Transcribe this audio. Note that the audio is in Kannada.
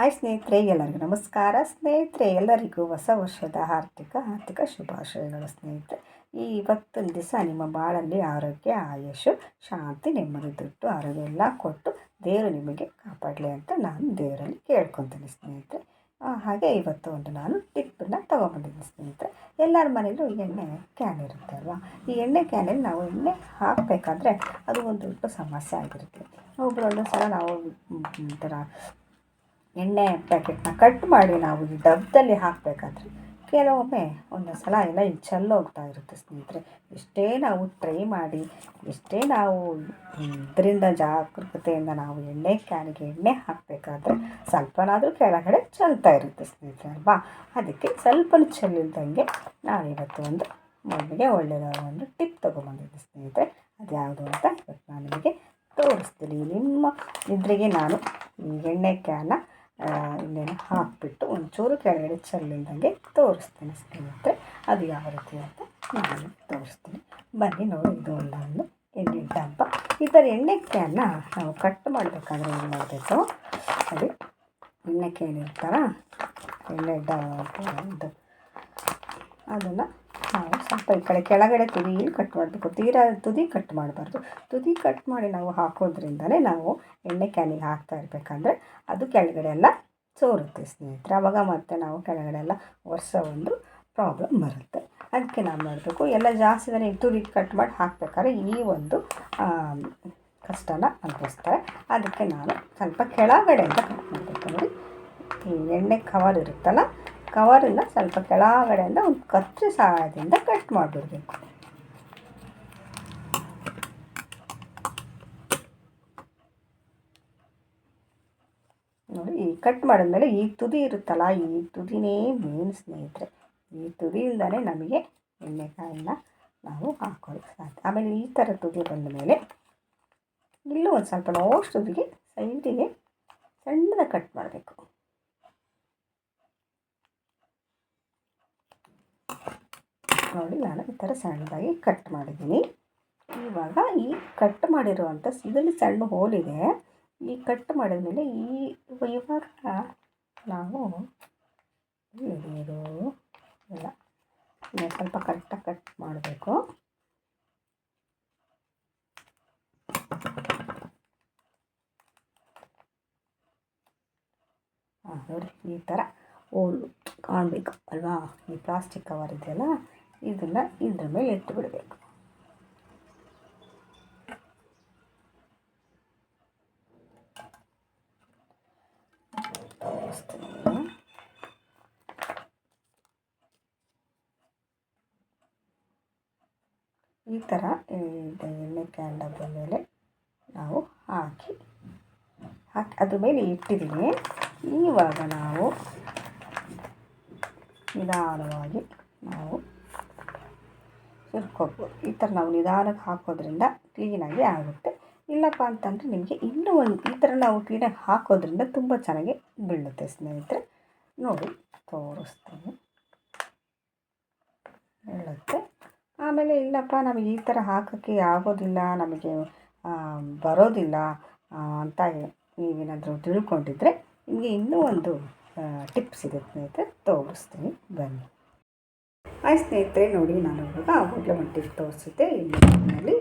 ಹಾಯ್ ಸ್ನೇಹಿತರೆ, ಎಲ್ಲರಿಗೂ ನಮಸ್ಕಾರ. ಸ್ನೇಹಿತರೆ, ಎಲ್ಲರಿಗೂ ಹೊಸ ವರ್ಷದ ಆರ್ಥಿಕ ಆರ್ಥಿಕ ಶುಭಾಶಯಗಳು ಸ್ನೇಹಿತರೆ. ಈ ಇವತ್ತೊಂದು ದಿವಸ ನಿಮ್ಮ ಬಾಳಲ್ಲಿ ಆರೋಗ್ಯ ಆಯುಷು ಶಾಂತಿ, ನೆಮ್ಮದಿ, ದುಡ್ಡು, ಆರೋಗ್ಯ ಎಲ್ಲ ಕೊಟ್ಟು ದೇವರು ನಿಮಗೆ ಕಾಪಾಡಲಿ ಅಂತ ನಾನು ದೇವರಲ್ಲಿ ಕೇಳ್ಕೊತೀನಿ ಸ್ನೇಹಿತರೆ. ಹಾಗೆ ಇವತ್ತು ಒಂದು ನಾನು ಟಿಪ್ಪನ್ನು ತೊಗೊಂಬಂದಿದ್ದೀನಿ ಸ್ನೇಹಿತರೆ. ಎಲ್ಲರ ಮನೇಲೂ ಎಣ್ಣೆ ಕ್ಯಾನ್ ಇರುತ್ತೆ ಅಲ್ವಾ? ಈ ಎಣ್ಣೆ ಕ್ಯಾನಲ್ಲಿ ನಾವು ಎಣ್ಣೆ ಹಾಕಬೇಕಾದ್ರೆ ಅದು ಒಂದು ದೊಡ್ಡ ಸಮಸ್ಯೆ ಆಗಿರುತ್ತೆ. ಒಬ್ಬರು ಒಂದೊಂದು ಸಲ ನಾವು ಒಂಥರ ಎಣ್ಣೆ ಪ್ಯಾಕೆಟ್ನ ಕಟ್ ಮಾಡಿ ನಾವು ಈ ಡಬ್ಬದಲ್ಲಿ ಹಾಕಬೇಕಾದ್ರೆ ಕೆಲವೊಮ್ಮೆ ಒಂದೊಂದು ಸಲ ಎಲ್ಲ ಇಲ್ಲಿ ಚೆಲ್ಲೋಗ್ತಾ ಇರುತ್ತೆ ಸ್ನೇಹಿತರೆ. ಎಷ್ಟೇ ನಾವು ಟ್ರೈ ಮಾಡಿ, ಎಷ್ಟೇ ನಾವು ಇದರಿಂದ ಜಾಗೃತೆಯಿಂದ ನಾವು ಎಣ್ಣೆ ಕ್ಯಾನಿಗೆ ಎಣ್ಣೆ ಹಾಕಬೇಕಾದ್ರೆ ಸ್ವಲ್ಪನಾದರೂ ಕೆಳಗಡೆ ಚೆಲ್ತಾ ಇರುತ್ತೆ ಸ್ನೇಹಿತರೆ, ಅಲ್ವಾ? ಅದಕ್ಕೆ ಸ್ವಲ್ಪ ಚೆಲ್ಲಿಲ್ದಂಗೆ ನಾವಿವತ್ತು ಒಂದು ಮಗುವಿಗೆ ಒಳ್ಳೆಯದಾದ ಒಂದು ಟಿಪ್ ತೊಗೊಂಬಂದಿದ್ದೆ ಸ್ನೇಹಿತರೆ. ಅದು ಯಾವುದು ಅಂತ ಇವತ್ತು ನಾನು ನಿಮಗೆ ತೋರಿಸ್ತೀನಿ. ನಿಮ್ಮ ಇದ್ರಿಗೆ ನಾನು ಎಣ್ಣೆ ಕ್ಯಾನ ಇನ್ನೇನು ಹಾಕಿಬಿಟ್ಟು ಒಂಚೂರು ಕೆಳಗಡೆ ಚೆಲ್ಲಿಲ್ದಂಗೆ ತೋರಿಸ್ತೀನಿ ಸ್ನೇಹಿತರೆ. ಅದು ಯಾವ ರೀತಿ ಅಂತ ನಾನು ತೋರಿಸ್ತೀನಿ. ಬನ್ನಿ ನೋಡಿ, ಇದು ಒಂದೊಂದು ಎಣ್ಣೆ ಡಬ್ಬ. ಈ ಥರ ಎಣ್ಣೆ ಕ್ಯಾನ್ನ ನಾವು ಕಟ್ ಮಾಡಬೇಕಾದ್ರೆ ಏನು ಮಾಡಬೇಕು? ಅದು ಎಣ್ಣೆ ಏನಿರ್ತಾರ ಎಣ್ಣೆ ಡ ಇದು. ಅದನ್ನು ನಾವು ಸ್ವಲ್ಪ ಈ ಕಡೆ ಕೆಳಗಡೆ ತುದಿಯಲ್ಲಿ ಕಟ್ ಮಾಡಬೇಕು. ತೀರಾ ತುದಿ ಕಟ್ ಮಾಡಬಾರ್ದು. ತುದಿ ಕಟ್ ಮಾಡಿ ನಾವು ಹಾಕೋದ್ರಿಂದಲೇ ನಾವು ಎಣ್ಣೆ ಕ್ಯಾನಿಗೆ ಹಾಕ್ತಾ ಇರಬೇಕಂದ್ರೆ ಅದು ಕೆಳಗಡೆ ಎಲ್ಲ ಸೋರುತ್ತೆ ಸ್ನೇಹಿತರೆ. ಆವಾಗ ಮತ್ತೆ ನಾವು ಕೆಳಗಡೆ ಎಲ್ಲ ವರ್ಷ ಒಂದು ಪ್ರಾಬ್ಲಮ್ ಬರುತ್ತೆ. ಅದಕ್ಕೆ ನಾವು ಮಾಡಬೇಕು. ಎಲ್ಲ ಜಾಸ್ತಿ ಜನ ತುದಿ ಕಟ್ ಮಾಡಿ ಹಾಕ್ಬೇಕಾದ್ರೆ ಈ ಒಂದು ಕಷ್ಟನ ಅನುಭವಿಸ್ತಾರೆ. ಅದಕ್ಕೆ ನಾನು ಸ್ವಲ್ಪ ಕೆಳಗಡೆಯಿಂದ ಕಟ್ ಮಾಡಬೇಕು ನೋಡಿ. ಎಣ್ಣೆ ಕವರ್ ಇರುತ್ತಲ್ಲ ಕವರನ್ನು ಸ್ವಲ್ಪ ಕೆಳಗಡೆಯಿಂದ ಒಂದು ಕತ್ತರಿ ಸಹಾಯದಿಂದ ಕಟ್ ಮಾಡಿಬಿಡ್ಬೇಕು. ನೋಡಿ, ಈ ಕಟ್ ಮಾಡಿದ್ಮೇಲೆ ಈ ತುದಿ ಇರುತ್ತಲ್ಲ, ಈ ತುದಿನೇ ಮೇನ್ ಸ್ನೇಹಿತರೆ. ಈ ತುದಿಯಿಂದಲೇ ನಮಗೆ ಎಣ್ಣೆಕಾಯನ್ನ ನಾವು ಹಾಕೋದಕ್ಕೆ ಸಾಧ್ಯ. ಆಮೇಲೆ ಈ ಥರ ತುದಿ ಬಂದ ಮೇಲೆ ಇಲ್ಲೂ ಒಂದು ಸ್ವಲ್ಪ ನೋಷ್ಟು ತುದಿಗೆ ಸೈಡಿಗೆ ಸಣ್ಣದ ಕಟ್ ಮಾಡಬೇಕು. ನೋಡಿ ನಾನು ಈ ಥರ ಸಣ್ಣದಾಗಿ ಕಟ್ ಮಾಡಿದ್ದೀನಿ. ಇವಾಗ ಈ ಕಟ್ ಮಾಡಿರುವಂಥ ಇದರಲ್ಲಿ ಸಣ್ಣ ಹೋಲಿದೆ ಈ ಕಟ್ ಮಾಡಿದ ಮೇಲೆ ಈ ಇವಾಗ ನಾವು ಇದು ಎಲ್ಲ ಸ್ವಲ್ಪ ಕರೆಕ್ಟಾಗಿ ಕಟ್ ಮಾಡಬೇಕು. ಹಾಂ ನೋಡಿ ಈ ಥರ ಹೋಲು ಕಾಣಬೇಕು ಅಲ್ವಾ? ಈ ಪ್ಲಾಸ್ಟಿಕ್ ಕವರ್ ಇದೆಯಲ್ಲ? ಇದನ್ನು ಇದ್ರ ಮೇಲೆ ಇಟ್ಟು ಬಿಡಬೇಕು. ಈ ಥರ ಎಣ್ಣೆ ಕ್ಯಾಂಡದ ಮೇಲೆ ನಾವು ಹಾಕಿ ಹಾಕಿ ಅದ್ರ ಮೇಲೆ ಇಟ್ಟಿದ್ದೀನಿ. ಇವಾಗ ನಾವು ನಿಧಾನವಾಗಿ ನಾವು ಸುರ್ಕೋಬೋದು ಈ ಥರ ನಾವು ನಿಧಾನಕ್ಕೆ ಹಾಕೋದ್ರಿಂದ ಕ್ಲೀನಾಗಿ ಆಗುತ್ತೆ. ಇಲ್ಲಪ್ಪ ಅಂತಂದರೆ ನಿಮಗೆ ಇನ್ನೂ ಒಂದು ಈ ಥರ ನಾವು ಕ್ಲೀನಾಗಿ ಹಾಕೋದ್ರಿಂದ ತುಂಬ ಚೆನ್ನಾಗಿ ಬೀಳುತ್ತೆ ಸ್ನೇಹಿತರೆ. ನೋಡಿ, ತೋರಿಸ್ತೀನಿ. ಬೀಳುತ್ತೆ. ಆಮೇಲೆ ಇಲ್ಲಪ್ಪ, ನಮಗೆ ಈ ಥರ ಹಾಕೋಕ್ಕೆ ಆಗೋದಿಲ್ಲ, ನಮಗೆ ಬರೋದಿಲ್ಲ ಅಂತ ನೀವೇನಾದರೂ ತಿಳ್ಕೊಂಡಿದ್ರೆ ನಿಮಗೆ ಇನ್ನೂ ಒಂದು ಟಿಪ್ಸ್ ಇದೆ ಸ್ನೇಹಿತರೆ. ತೋರಿಸ್ತೀನಿ. ಬನ್ನಿ. ಹಾಯ್ ಸ್ನೇಹಿತರೆ ನೋಡಿ ನಾನು ಇವಾಗ ಆವಾಗಲೇ ಒಂದು ತೋರಿಸುತ್ತೆ. ಇಲ್ಲಿ